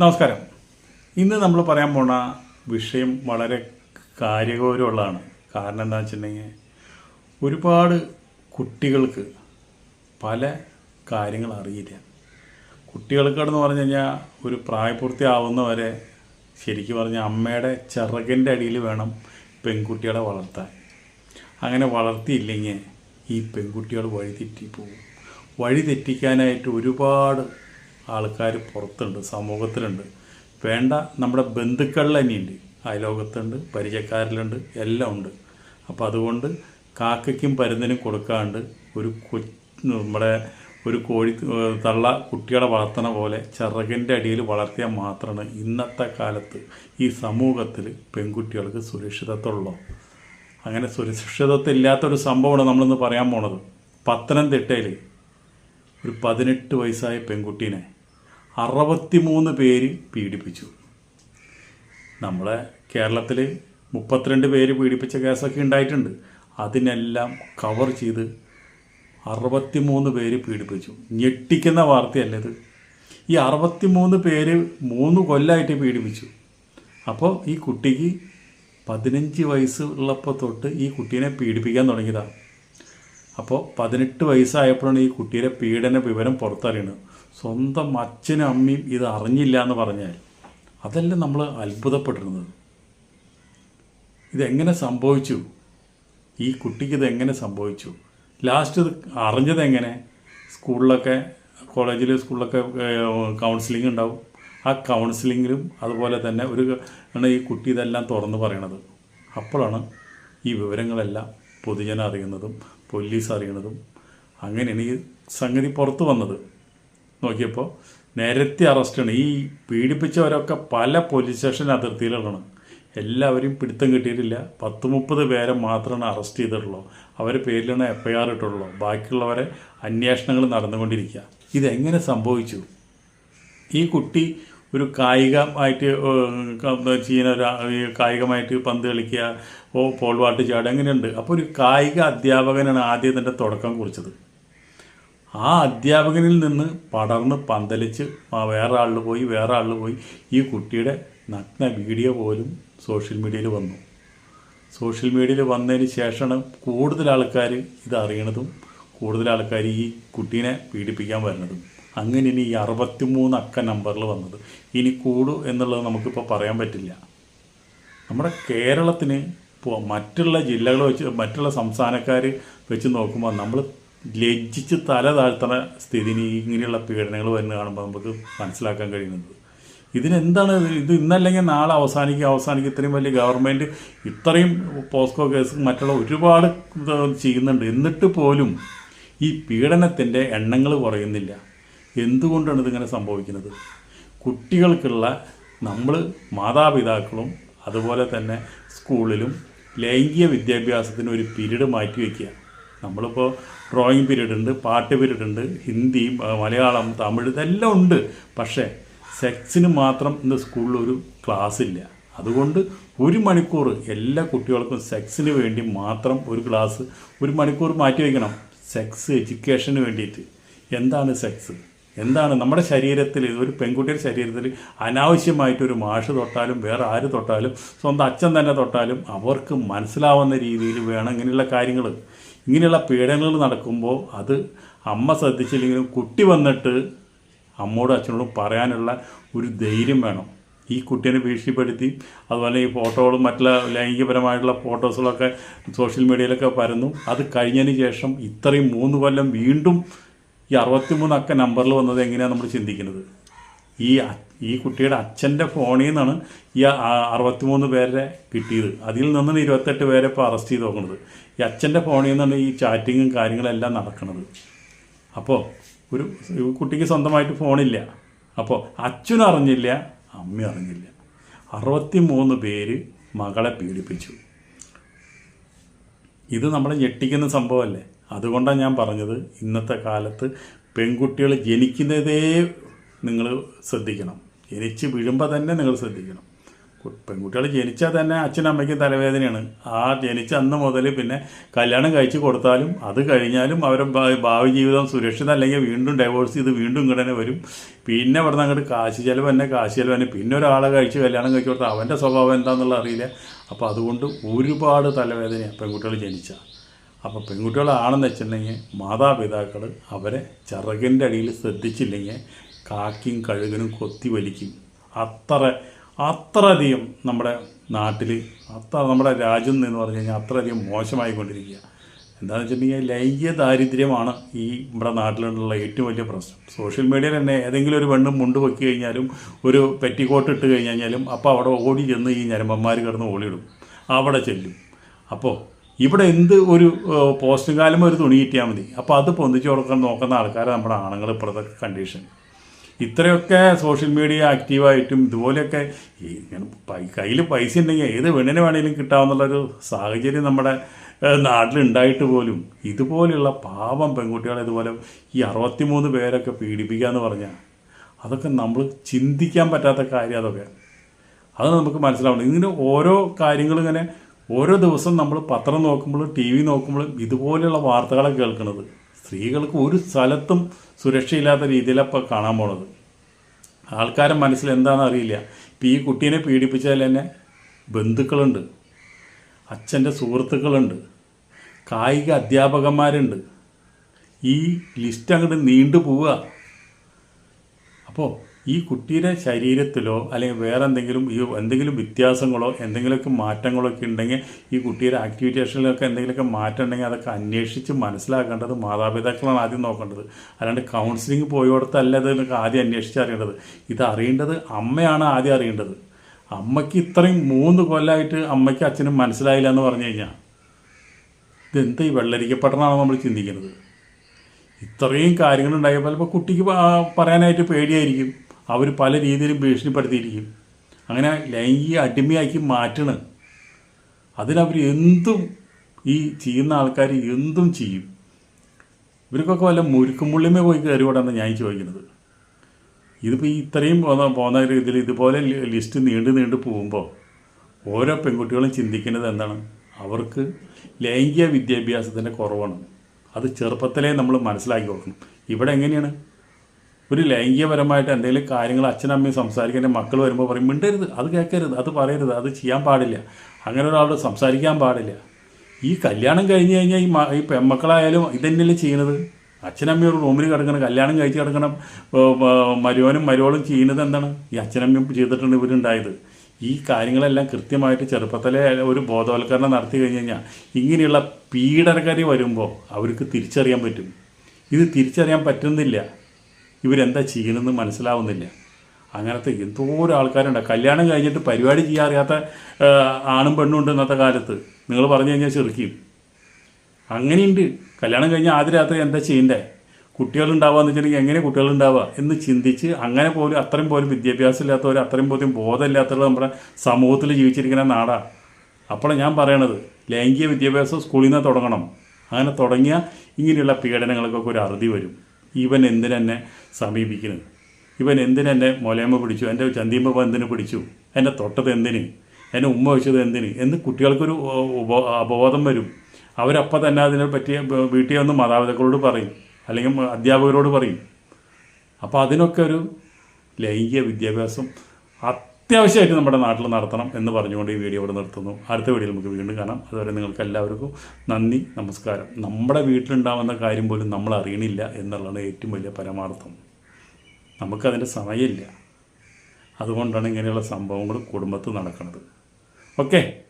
നമസ്കാരം. ഇന്ന് നമ്മൾ പറയാൻ പോണ വിഷയം വളരെ കാര്യഗൗരവമുള്ളതാണ്. കാരണം എന്താ വെച്ചിട്ടുണ്ടെങ്കിൽ ഒരുപാട് കുട്ടികൾക്ക് പല കാര്യങ്ങൾ അറിയില്ല. കുട്ടികൾക്കെന്ന് പറഞ്ഞു കഴിഞ്ഞാൽ ഒരു പ്രായപൂർത്തിയാവുന്നവരെ ശരിക്കും പറഞ്ഞാൽ അമ്മയുടെ ചിറകിന്റെ അടിയിൽ വേണം പെൺകുട്ടികളെ വളർത്താൻ. അങ്ങനെ വളർത്തിയില്ലെങ്കിൽ ഈ പെൺകുട്ടികൾ വഴിതെറ്റിപ്പോകും തെറ്റിക്കാനായിട്ട് ഒരുപാട് ആൾക്കാർ പുറത്തുണ്ട് സമൂഹത്തിലുണ്ട്. വേണ്ട നമ്മുടെ ബന്ധുക്കളിൽ തന്നെയുണ്ട് അയലോകത്തുണ്ട് പരിചയക്കാരിലുണ്ട് എല്ലാം ഉണ്ട്. അപ്പോൾ അതുകൊണ്ട് കാക്കയ്ക്കും പരുന്നിനും കൊടുക്കാണ്ട് ഒരു കൊ നമ്മുടെ ഒരു കോഴി തള്ള കുട്ടികളെ വളർത്തണ പോലെ ചിറകിന്റെ അടിയിൽ വളർത്തിയാൽ മാത്രമാണ് ഇന്നത്തെ കാലത്ത് ഈ സമൂഹത്തിൽ പെൺകുട്ടികൾക്ക് സുരക്ഷിതത്വമുള്ളൂ. അങ്ങനെ സുരക്ഷിതത്വം ഇല്ലാത്തൊരു സംഭവമാണ് നമ്മളിന്ന് പറയാൻ പോണത്. പത്തനംതിട്ടയിൽ ഒരു പതിനെട്ട് വയസ്സായ പെൺകുട്ടീനെ അറുപത്തിമൂന്ന് പേര് പീഡിപ്പിച്ചു. നമ്മളെ കേരളത്തിൽ മുപ്പത്തിരണ്ട് പേര് പീഡിപ്പിച്ച കേസൊക്കെ ഉണ്ടായിട്ടുണ്ട്. അതിനെല്ലാം കവർ ചെയ്ത് അറുപത്തിമൂന്ന് പേര് പീഡിപ്പിച്ചു. ഞെട്ടിക്കുന്ന വാർത്തയല്ല ഇത്? ഈ അറുപത്തിമൂന്ന് പേര് മൂന്ന് കൊല്ലമായിട്ട് പീഡിപ്പിച്ചു. അപ്പോൾ ഈ കുട്ടിക്ക് പതിനഞ്ച് വയസ്സ് ഉള്ളപ്പോൾ തൊട്ട് ഈ കുട്ടീനെ പീഡിപ്പിക്കാൻ തുടങ്ങിയതാണ് അപ്പോൾ പതിനെട്ട് വയസ്സായപ്പോഴാണ് ഈ കുട്ടിയുടെ പീഡന വിവരം പുറത്തറിയണത്. സ്വന്തം അച്ഛനും അമ്മയും ഇത് അറിഞ്ഞില്ല എന്ന് പറഞ്ഞാൽ അതല്ല നമ്മൾ അത്ഭുതപ്പെട്ടിരുന്നത് ഇതെങ്ങനെ സംഭവിച്ചു? ഈ കുട്ടിക്ക് ഇതെങ്ങനെ സംഭവിച്ചു? ലാസ്റ്റ് ഇത് അറിഞ്ഞത് എങ്ങനെ? സ്കൂളിലൊക്കെ കോളേജിൽ സ്കൂളിലൊക്കെ കൗൺസിലിംഗ് ഉണ്ടാവും. ആ കൗൺസിലിങ്ങിലും അതുപോലെ തന്നെ ഒരു ആണ് ഈ കുട്ടി ഇതെല്ലാം തുറന്ന് പറയണത്. അപ്പോഴാണ് ഈ വിവരങ്ങളെല്ലാം പൊതുജനം അറിയുന്നതും പോലീസ് അറിയണതും അങ്ങനെയാണ് ഈ സംഗതി പുറത്തു വന്നത്. നോക്കിയപ്പോൾ നേരത്തെ അറസ്റ്റാണ് ഈ പീഡിപ്പിച്ചവരൊക്കെ പല പോലീസ് സ്റ്റേഷൻ അതിർത്തിയിലുള്ളതാണ്. എല്ലാവരും പിടുത്തം കിട്ടിയിട്ടില്ല. പത്ത് മുപ്പത് പേരെ മാത്രമാണ് അറസ്റ്റ് ചെയ്തിട്ടുള്ളൂ. അവരെ പേരിലാണ് എഫ് ഐ ആർ ഇട്ടുള്ളൂ. ബാക്കിയുള്ളവരെ അന്വേഷണങ്ങൾ നടന്നുകൊണ്ടിരിക്കുക. ഇതെങ്ങനെ സംഭവിച്ചു? ഈ കുട്ടി ഒരു കായികമായിട്ട് ചെയ്യുന്ന ഒരു കായികമായിട്ട് പന്ത് കളിക്കുക ഓ പോൾ വാട്ട് ചാടുക അങ്ങനെയുണ്ട്. അപ്പോൾ ഒരു കായിക അധ്യാപകനാണ് ആദ്യം ഇതിന്റെ തുടക്കം കുറിച്ചത്. ആ അധ്യാപകനിൽ നിന്ന് പടർന്ന് പന്തലിച്ച് വേറെ ആളിൽ പോയി വേറെ ആളിൽ പോയി. ഈ കുട്ടിയുടെ നഗ്ന വീഡിയോ പോലും സോഷ്യൽ മീഡിയയിൽ വന്നു. സോഷ്യൽ മീഡിയയിൽ വന്നതിന് ശേഷമാണ് കൂടുതൽ ആൾക്കാർ ഇത് അറിയണതും കൂടുതൽ ആൾക്കാർ ഈ കുട്ടീനെ പീഡിപ്പിക്കാൻ വരുന്നതും. അങ്ങനെ ഇനി ഈ അറുപത്തിമൂന്ന് അക്ക നമ്പറിൽ വന്നത്. ഇനി കൂടു എന്നുള്ളത് നമുക്കിപ്പോൾ പറയാൻ പറ്റില്ല. നമ്മുടെ കേരളത്തിന് മറ്റുള്ള ജില്ലകൾ വെച്ച് മറ്റുള്ള സംസ്ഥാനക്കാർ വെച്ച് നോക്കുമ്പോൾ നമ്മൾ ലജ്ജിച്ച് തല താഴ്ത്തണ സ്ഥിതിന് ഇങ്ങനെയുള്ള പീഡനങ്ങൾ വരുന്ന കാണുമ്പോൾ നമുക്ക് മനസ്സിലാക്കാൻ കഴിയുന്നത്. ഇതിനെന്താണ് ഇത്? ഇന്നല്ലെങ്കിൽ നാളെ അവസാനിക്കും അവസാനിക്കും. ഇത്രയും വലിയ ഗവൺമെന്റ് ഇത്രയും പോസ്കോ കേസ് മറ്റുള്ള ഒരുപാട് ചെയ്യുന്നുണ്ട്. എന്നിട്ട് പോലും ഈ പീഡനത്തിന്റെ എണ്ണങ്ങൾ കുറയുന്നില്ല. എന്തുകൊണ്ടാണ് ഇതിങ്ങനെ സംഭവിക്കുന്നത്? കുട്ടികൾക്കുള്ള നമ്മൾ മാതാപിതാക്കളും അതുപോലെ തന്നെ സ്കൂളിലും ലൈംഗിക വിദ്യാഭ്യാസത്തിന് ഒരു പീരീഡ് മാറ്റി വയ്ക്കുക നമ്മളിപ്പോൾ ഡ്രോയിങ് പീരീഡ് ഉണ്ട് പാട്ട് പീരീഡ് ഉണ്ട് ഹിന്ദി മലയാളം തമിഴ് ഇതെല്ലാം ഉണ്ട്. പക്ഷേ സെക്സിന് മാത്രം ഇന്ന് സ്കൂളിൽ ഒരു ക്ലാസ് ഇല്ല. അതുകൊണ്ട് ഒരു മണിക്കൂർ എല്ലാ കുട്ടികൾക്കും സെക്സിന് വേണ്ടി മാത്രം ഒരു ക്ലാസ് ഒരു മണിക്കൂർ മാറ്റി വയ്ക്കണം സെക്സ് എഡ്യൂക്കേഷന് വേണ്ടിയിട്ട്. എന്താണ് സെക്സ് എന്താണ് നമ്മുടെ ശരീരത്തിൽ ഒരു പെൺകുട്ടിയുടെ ശരീരത്തിൽ അനാവശ്യമായിട്ട് ഒരു മാഷ് തൊട്ടാലും വേറെ ആര് തൊട്ടാലും സ്വന്തം അച്ഛൻ തന്നെ തൊട്ടാലും അവർക്ക് മനസ്സിലാവുന്ന രീതിയിൽ വേണം ഇങ്ങനെയുള്ള കാര്യങ്ങൾ ഇങ്ങനെയുള്ള പീഡനങ്ങൾ നടക്കുമ്പോൾ അത് അമ്മ ശ്രദ്ധിച്ചില്ലെങ്കിലും കുട്ടി വന്നിട്ട് അമ്മയോടും അച്ഛനോടും പറയാനുള്ള ഒരു ധൈര്യം വേണം. ഈ കുട്ടീനെ ഭീഷണിപ്പെടുത്തി അതുപോലെ ഈ ഫോട്ടോകളും മറ്റുള്ള ലൈംഗികപരമായിട്ടുള്ള ഫോട്ടോസുകളൊക്കെ സോഷ്യൽ മീഡിയയിലൊക്കെ പരന്നു. അത് കഴിഞ്ഞതിന് ശേഷം ഇത്രയും മൂന്ന് കൊല്ലം വീണ്ടും ഈ അറുപത്തിമൂന്ന് അക്ക നമ്പറിൽ വന്നത് എങ്ങനെയാണ് നമ്മൾ ചിന്തിക്കുന്നത്? ഈ ഈ കുട്ടിയുടെ അച്ഛന്റെ ഫോണിൽ നിന്നാണ് ഈ അറുപത്തിമൂന്ന് പേരെ കിട്ടിയത്. അതിൽ നിന്നാണ് ഇരുപത്തെട്ട് പേരെ ഇപ്പോൾ അറസ്റ്റ് ചെയ്ത് നോക്കുന്നത്. ഈ അച്ഛന്റെ ഫോണിൽ നിന്നാണ് ഈ ചാറ്റിങ്ങും കാര്യങ്ങളെല്ലാം നടക്കുന്നത്. അപ്പോൾ ഒരു കുട്ടിക്ക് സ്വന്തമായിട്ട് ഫോണില്ല. അപ്പോൾ അച്ഛനും അറിഞ്ഞില്ല അമ്മ അറിഞ്ഞില്ല. അറുപത്തി മൂന്ന് പേര് മകളെ പീഡിപ്പിച്ചു. ഇത് നമ്മളെ ഞെട്ടിക്കുന്ന സംഭവമല്ലേ? അതുകൊണ്ടാണ് ഞാൻ പറഞ്ഞത് ഇന്നത്തെ കാലത്ത് പെൺകുട്ടികൾ ജനിക്കുന്നതേ നിങ്ങൾ ശ്രദ്ധിക്കണം. ജനിച്ച് വീഴുമ്പോൾ തന്നെ നിങ്ങൾ ശ്രദ്ധിക്കണം. പെൺകുട്ടികൾ ജനിച്ചാൽ തന്നെ അച്ഛനും അമ്മയ്ക്കും തലവേദനയാണ്. ആ ജനിച്ച അന്ന് മുതൽ പിന്നെ കല്യാണം കഴിച്ച് കൊടുത്താലും അത് കഴിഞ്ഞാലും അവരുടെ ഭാവി ജീവിതം സുരക്ഷിതം അല്ലെങ്കിൽ വീണ്ടും ഡൈവോഴ്സ് ചെയ്ത് വീണ്ടും ഇങ്ങോട്ട് തന്നെ വരും. പിന്നെ ഇവിടെ നിന്ന് അങ്ങോട്ട് കാശ് ചിലവ് തന്നെ കാശ് ചിലവ് തന്നെ. പിന്നെ ഒരാളെ കഴിച്ച് കല്യാണം കഴിച്ച് കൊടുത്താൽ അവന്റെ സ്വഭാവം എന്താണെന്നുള്ള അറിയില്ല. അപ്പോൾ അതുകൊണ്ട് ഒരുപാട് തലവേദനയാണ് പെൺകുട്ടികൾ ജനിച്ച. അപ്പോൾ പെൺകുട്ടികളാണെന്ന് വെച്ചിട്ടുണ്ടെങ്കിൽ മാതാപിതാക്കൾ അവരെ ചിറകിന്റെ അടിയിൽ ശ്രദ്ധിച്ചില്ലെങ്കിൽ കാക്കിയും കഴുകനും കൊത്തി വലിക്കും. അത്ര അത്രയധികം നമ്മുടെ നാട്ടിൽ അത്ര നമ്മുടെ രാജ്യം എന്ന് പറഞ്ഞു കഴിഞ്ഞാൽ അത്രയധികം മോശമായിക്കൊണ്ടിരിക്കുക. എന്താണെന്ന് വെച്ചിട്ടുണ്ടെങ്കിൽ ലൈംഗിക ദാരിദ്ര്യമാണ് ഈ നമ്മുടെ നാട്ടിലുള്ള ഏറ്റവും വലിയ പ്രശ്നം. സോഷ്യൽ മീഡിയയിൽ തന്നെ ഏതെങ്കിലും ഒരു പെണ്ണും മുണ്ട് വെക്കി കഴിഞ്ഞാലും ഒരു പെറ്റിക്കോട്ട് ഇട്ട് കഴിഞ്ഞാലും അപ്പോൾ അവിടെ ഓടി ചെന്ന് ഈ ഞരമ്പന്മാർ കിടന്ന് ഓടിയിടും അവിടെ ചെല്ലും. അപ്പോൾ ഇവിടെ എന്ത് ഒരു പോസ്റ്റ് കാലം ഒരു തുണി കിട്ടിയാൽ മതി. അപ്പോൾ അത് പൊന്തിച്ച് കൊടുക്കാൻ നോക്കുന്ന ആൾക്കാരെ നമ്മുടെ ആണുങ്ങൾ ഇപ്പോഴത്തെ കണ്ടീഷൻ. ഇത്രയൊക്കെ സോഷ്യൽ മീഡിയ ആക്റ്റീവായിട്ടും ഇതുപോലെയൊക്കെ കയ്യിൽ പൈസ ഉണ്ടെങ്കിൽ ഏത് പെണ്ണിനെ വേണമെങ്കിലും കിട്ടാവുന്നുള്ളൊരു സാഹചര്യം നമ്മുടെ നാട്ടിലുണ്ടായിട്ട് പോലും ഇതുപോലെയുള്ള പാവം പെൺകുട്ടികളെ ഇതുപോലെ ഈ അറുപത്തിമൂന്ന് പേരൊക്കെ പീഡിപ്പിക്കുക എന്ന് പറഞ്ഞാൽ അതൊക്കെ നമ്മൾ ചിന്തിക്കാൻ പറ്റാത്ത കാര്യം അതൊക്കെ. അത് നമുക്ക് മനസ്സിലാവണം. ഇങ്ങനെ ഓരോ കാര്യങ്ങളും ഇങ്ങനെ ഓരോ ദിവസം നമ്മൾ പത്രം നോക്കുമ്പോഴും ടി വി നോക്കുമ്പോഴും ഇതുപോലെയുള്ള വാർത്തകളെ കേൾക്കുന്നത് സ്ത്രീകൾക്ക് ഒരു സ്ഥലത്തും സുരക്ഷയില്ലാത്ത രീതിയിലാണ് ഇപ്പോൾ കാണാൻ പോണത്. ആൾക്കാരെ മനസ്സിൽ എന്താണെന്ന് അറിയില്ല. ഇപ്പം ഈ കുട്ടീനെ പീഡിപ്പിച്ചാൽ തന്നെ ബന്ധുക്കളുണ്ട്. അച്ഛന്റെ സുഹൃത്തുക്കളുണ്ട്. കായിക അധ്യാപകന്മാരുണ്ട്. ഈ ലിസ്റ്റ് അങ്ങോട്ട് നീണ്ടു പോവുക അപ്പോൾ ഈ കുട്ടിയുടെ ശരീരത്തിലോ അല്ലെങ്കിൽ വേറെ എന്തെങ്കിലും ഈ എന്തെങ്കിലും വ്യത്യാസങ്ങളോ എന്തെങ്കിലുമൊക്കെ മാറ്റങ്ങളോ ഒക്കെ ഉണ്ടെങ്കിൽ ഈ കുട്ടിയുടെ ആക്ടിവിറ്റേഷനിലൊക്കെ എന്തെങ്കിലുമൊക്കെ മാറ്റം ഉണ്ടെങ്കിൽ അതൊക്കെ അന്വേഷിച്ച് മനസ്സിലാക്കേണ്ടത് മാതാപിതാക്കളാണ് ആദ്യം നോക്കേണ്ടത്. അല്ലാണ്ട് കൗൺസിലിംഗ് പോയോടത്തല്ല ഇതൊക്കെ ആദ്യം അന്വേഷിച്ച് അറിയേണ്ടത്. ഇത് അറിയേണ്ടത് അമ്മയാണ് ആദ്യം അറിയേണ്ടത്. അമ്മയ്ക്ക് ഇത്രയും മൂന്ന് കൊല്ലമായിട്ട് അമ്മയ്ക്ക് അച്ഛനും മനസ്സിലായില്ല എന്ന് പറഞ്ഞു കഴിഞ്ഞാൽ ഇതെന്താ ഈ വെള്ളരിക്കപ്പെട്ടനാണോ നമ്മൾ ചിന്തിക്കുന്നത്. ഇത്രയും കാര്യങ്ങളുണ്ടായപ്പോൾ ചിലപ്പോൾ കുട്ടിക്ക് പറയാനായിട്ട് പേടിയായിരിക്കും. അവർ പല രീതിയിലും ഭീഷണിപ്പെടുത്തിയിരിക്കും. അങ്ങനെ ലൈംഗിക അടിമയാക്കി മാറ്റണ്. അതിനവർ എന്തും ഈ ചെയ്യുന്ന ആൾക്കാർ എന്തും ചെയ്യും. ഇവർക്കൊക്കെ വല്ല മുരുക്കുമുള്ളിമേ പോയി കയറിയോടാണ് ഞാൻ ചോദിക്കുന്നത്. ഇതിപ്പോൾ ഈ ഇത്രയും പോന്ന പോകുന്ന ഇതിൽ ഇതുപോലെ ലിസ്റ്റ് നീണ്ടു നീണ്ടു പോകുമ്പോൾ ഓരോ പെൺകുട്ടികളും ചിന്തിക്കുന്നത് എന്താണ്? അവർക്ക് ലൈംഗിക വിദ്യാഭ്യാസത്തിന്റെ കുറവാണ്. അത് ചെറുപ്പത്തിലേ നമ്മൾ മനസ്സിലാക്കി കൊടുക്കണം. ഇവിടെ എങ്ങനെയാണ്? ഒരു ലൈംഗികപരമായിട്ട് എന്തെങ്കിലും കാര്യങ്ങൾ അച്ഛനമ്മയും സംസാരിക്കേണ്ട മക്കൾ വരുമ്പോൾ പറയും മിണ്ടരുത് അത് കേൾക്കരുത് അത് പറയരുത് അത് ചെയ്യാൻ പാടില്ല. അങ്ങനെ ഒരാളോട് സംസാരിക്കാൻ പാടില്ല. ഈ കല്യാണം കഴിഞ്ഞ് കഴിഞ്ഞാൽ ഈ ഈ പെൺമക്കളായാലും ഇതന്നെയല്ലേ ചെയ്യുന്നത് അച്ഛനമ്മയും ഒരു റൂമിൽ കിടക്കണം കല്യാണം കഴിച്ച് കിടക്കണം മരുവനും മരുവളും ചെയ്യുന്നത് എന്താണ്? ഈ അച്ഛനമ്മയും ചെയ്തിട്ടുണ്ട് ഇവരുണ്ടായത്. ഈ കാര്യങ്ങളെല്ലാം കൃത്യമായിട്ട് ചെറുപ്പത്തിലെ ഒരു ബോധവൽക്കരണം നടത്തി കഴിഞ്ഞ് കഴിഞ്ഞാൽ ഇങ്ങനെയുള്ള പീഡനക്കാരി വരുമ്പോൾ അവർക്ക് തിരിച്ചറിയാൻ പറ്റും. ഇത് തിരിച്ചറിയാൻ പറ്റുന്നില്ല. ഇവരെന്താ ചെയ്യണമെന്ന് മനസ്സിലാവുന്നില്ല. അങ്ങനത്തെ ഒരു ആൾക്കാരുണ്ട്. കല്യാണം കഴിഞ്ഞിട്ട് പരിപാടി ചെയ്യാൻ അറിയാത്ത ആണും പെണ്ണും ഉണ്ട് ഇന്നത്തെ കാലത്ത്. നിങ്ങൾ പറഞ്ഞു കഴിഞ്ഞാൽ ചെറുക്കിയും. അങ്ങനെയുണ്ട്. കല്യാണം കഴിഞ്ഞാൽ ആദ്യ രാത്രി എന്താ ചെയ്യണ്ടേ? കുട്ടികളുണ്ടാവുക എന്ന് വെച്ചിട്ടുണ്ടെങ്കിൽ എങ്ങനെ കുട്ടികളുണ്ടാവുക എന്ന് ചിന്തിച്ച് അങ്ങനെ പോലും അത്രയും പോലും വിദ്യാഭ്യാസം ഇല്ലാത്തവർ അത്രയും പോലും ബോധമില്ലാത്തവർ നമ്മുടെ സമൂഹത്തിൽ ജീവിച്ചിരിക്കുന്ന നാടാ. അപ്പോൾ ഞാൻ പറയണത് ലൈംഗിക വിദ്യാഭ്യാസം സ്കൂളിൽ നിന്ന് തുടങ്ങണം. അങ്ങനെ തുടങ്ങിയ ഇങ്ങനെയുള്ള പീഡനങ്ങൾക്കൊക്കെ ഒരു അറുതി വരും. ഇവൻ എന്തിനെന്നെ സമീപിക്കുന്നത് ഇവൻ എന്തിനെന്നെ മൊലേമ പിടിച്ചു? എന്റെ ചന്തിയമ്മ എന്തിനു പിടിച്ചു? എന്റെ തൊട്ടത് എന്തിന്? എന്നെ ഉമ്മ വെച്ചത് എന്തിന്? എന്ന് കുട്ടികൾക്കൊരു അപബോധം വരും. അവരപ്പം തന്നെ അതിനെ പറ്റിയ വീട്ടിൽ വന്ന് മാതാപിതാക്കളോട് പറയും. അല്ലെങ്കിൽ അധ്യാപകരോട് പറയും. അപ്പോൾ അതിനൊക്കെ ഒരു ലൈംഗിക വിദ്യാഭ്യാസം അത്യാവശ്യമായിട്ട് നമ്മുടെ നാട്ടിൽ നടത്തണം എന്ന് പറഞ്ഞുകൊണ്ട് ഈ വീഡിയോ ഇവിടെ നിർത്തുന്നു. അടുത്ത വീഡിയോയിൽ നമുക്ക് വീണ്ടും കാണാം. അതുവരെ നിങ്ങൾക്ക് എല്ലാവർക്കും നന്ദി നമസ്കാരം. നമ്മുടെ വീട്ടിലുണ്ടാവുന്ന കാര്യം പോലും നമ്മൾ അറിയണില്ല എന്നുള്ളതാണ് ഏറ്റവും വലിയ പരമാർത്ഥം. നമുക്കതിന്റെ സമയമില്ല. അതുകൊണ്ടാണ് ഇങ്ങനെയുള്ള സംഭവങ്ങൾ കുടുംബത്തിൽ നടക്കുന്നത്. ഓക്കെ?